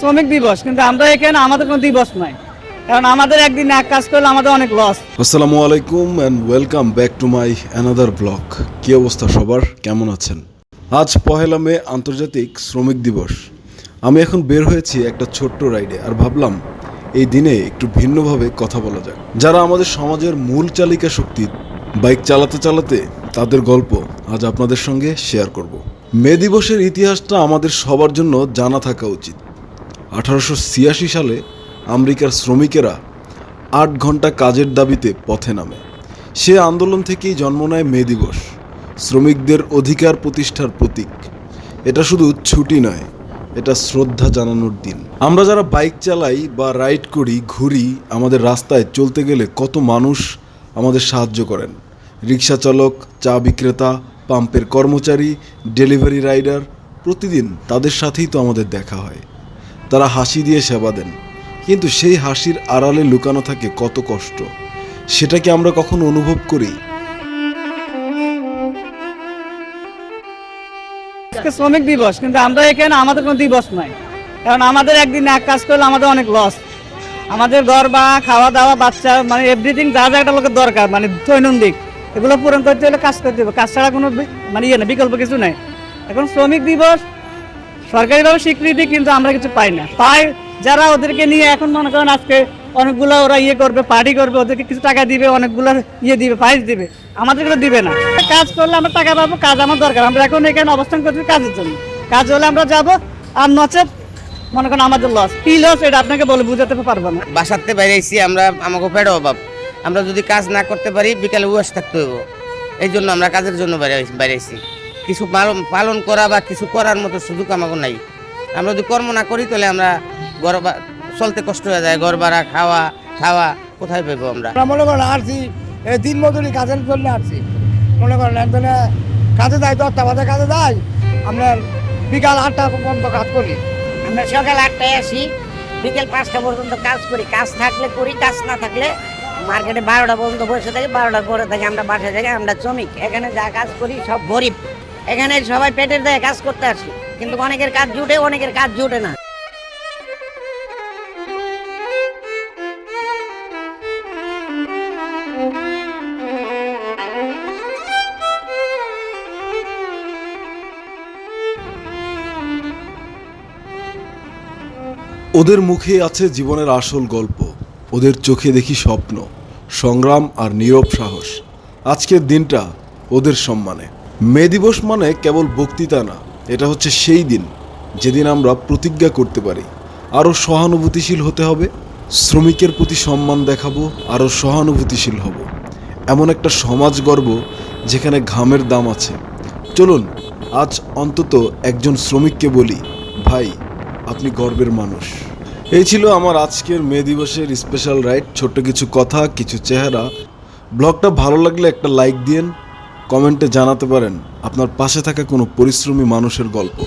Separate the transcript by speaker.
Speaker 1: শ্রমিক দিবস, কিন্তু আমরা এখানে আমাদের কোনো দিবস নাই। কারণ আমাদের একদিন এক কাজ করলে আমাদের অনেক লস
Speaker 2: আসসালামু আলাইকুম and welcome back to my another blog কী অবস্থা সবার? কেমন আছেন? আজ পহেলা মে আন্তর্জাতিক শ্রমিক দিবস। আমি এখন বের হয়েছি একটা ছোট্ট রাইডে আর ভাবলাম এই দিনে একটু ভিন্নভাবে কথা বলা যাক। যারা আমাদের সমাজের মূল চালিকা শক্তি, বাইক চালাতে চালাতে তাদের গল্প আজ আপনাদের সঙ্গে শেয়ার করব। মে দিবসের ইতিহাসটা আমাদের সবার জন্য জানা থাকা উচিত। আঠারোশো ছিয়াশি সালে আমেরিকার শ্রমিকেরা আট ঘণ্টা কাজের দাবিতে পথে নামে। সে আন্দোলন থেকেই জন্ম নেয় মে দিবস, শ্রমিকদের অধিকার প্রতিষ্ঠার প্রতীক। এটা শুধু ছুটি নয়, এটা শ্রদ্ধা জানানোর দিন। আমরা যারা বাইক চালাই বা রাইড করি, ঘুরি, আমাদের রাস্তায় চলতে গেলে কত মানুষ আমাদের সাহায্য করেন। রিক্সা চালক, চা বিক্রেতা, পাম্পের কর্মচারী, ডেলিভারি রাইডার, প্রতিদিন তাদের সাথেই তো আমাদের দেখা হয়। তারা হাসি দিয়ে সেবা দেন। কিন্তু সেই হাসির আড়ালে লুকানো থাকে কত কষ্ট। সেটাকে আমরা কখনো অনুভব করি?
Speaker 1: শ্রমিক দিবস, কিন্তু আমরা এখানে আমাদের কোনো দিবস নাই। কারণ আমাদের একদিন এক কাজ করলে আমাদের অনেক লস আমাদের ঘর বা খাওয়া দাওয়া, বাচ্চা মানে এভরিথিং যা যা একটা লোকের দরকার মানে দৈনন্দিন, এগুলো পূরণ করতে হলে কাজ করতে হবে। কাজ ছাড়া কোনো মানে ইয়ে না বিকল্প কিছু নেই। এখন শ্রমিক দিবস সরকারিভাবে স্বীকৃতি কিন্তু আমরা কিছু পাই না। পাই যারা ওদেরকে নিয়ে এখন মনে করেন আজকে অনেকগুলো ওরা ইয়ে করবে পার্টি করবে, ওদেরকে কিছু টাকা দিবে, অনেকগুলো ইয়ে দিবে প্রাইজ দিবে আমাদেরকে দিবে না। কাজ করলে আমরা টাকা পাবো, কাজ আমার দরকার, আমরা এখন এখানে অবস্থান করছি কাজের জন্য। কাজ হলে আমরা যাব, আর নচেত মনে করেন আমাদের লস কি লস এটা আপনাকে বলে বুঝাতে পারব না।
Speaker 3: বাসাতে বাইরেছি আমরা, আমাকে পেটে অভাব। আমরা যদি কাজ না করতে পারি, বিকালে উয়াস থাকতে হইব। এই জন্য আমরা কাজের জন্য বাইরে- বাইরেছি কিছু পালন পালন করা বা কিছু করার মতো সুযোগ আমাকে নাই। আমরা যদি কর্ম না করি তাহলে আমরা ঘর চলতে কষ্ট হয়ে যায়। ঘর ভাড়া খাওয়া খাওয়া কোথায় পাইবো আমরা?
Speaker 4: আমরা মনে করেন আসছি এই দিন মজুরি কাজের জন্য আসছি মনে করেন একজনে কাজে যায় দশটা বাজে কাজে যায় আমরা বিকাল আটটা পর্যন্ত কাজ করি।
Speaker 5: আমরা সকাল আটটায় আসি বিকেল পাঁচটা পর্যন্ত কাজ করি। কাজ থাকলে করি কাজ না থাকলে মার্কেটে বারোটা পর্যন্ত বসে থাকি বারোটা পরে থেকে আমরা বাসায় থাকি আমরা শ্রমিক। এখানে যা কাজ করি সব গরিব। এখানে সবাই পেটের দায়ে কাজ করতে আসি। কিন্তু অনেকের কাজ জুটে, অনেকের কাজ জুটে না।
Speaker 2: ওদের মুখে আছে জীবনের আসল গল্প। ওদের চোখে দেখি স্বপ্ন, সংগ্রাম আর নীরব সাহস। আজকের দিনটা ওদের সম্মানে। মে দিবস মানে কেবল বক্তৃতা না, এটা হচ্ছে সেই দিন যেদিন আমরা প্রতিজ্ঞা করতে পারি। আরও সহানুভূতিশীল হতে হবে, শ্রমিকের প্রতি সম্মান দেখাবো, আরও সহানুভূতিশীল হব। এমন একটা সমাজ গর্ব যেখানে ঘামের দাম আছে। চলুন, আজ অন্তত একজন শ্রমিককে বলি, ভাই, আপনি গর্বের মানুষ। এই ছিল আমার আজকের মে দিবসের স্পেশাল রাইড ছোট্ট কিছু কথা, কিছু চেহারা। ব্লগটা ভালো লাগলে একটা লাইক দিন কমেন্টে জানাতে পারেন আপনার পাশে থাকা কোনো পরিশ্রমী মানুষের গল্প।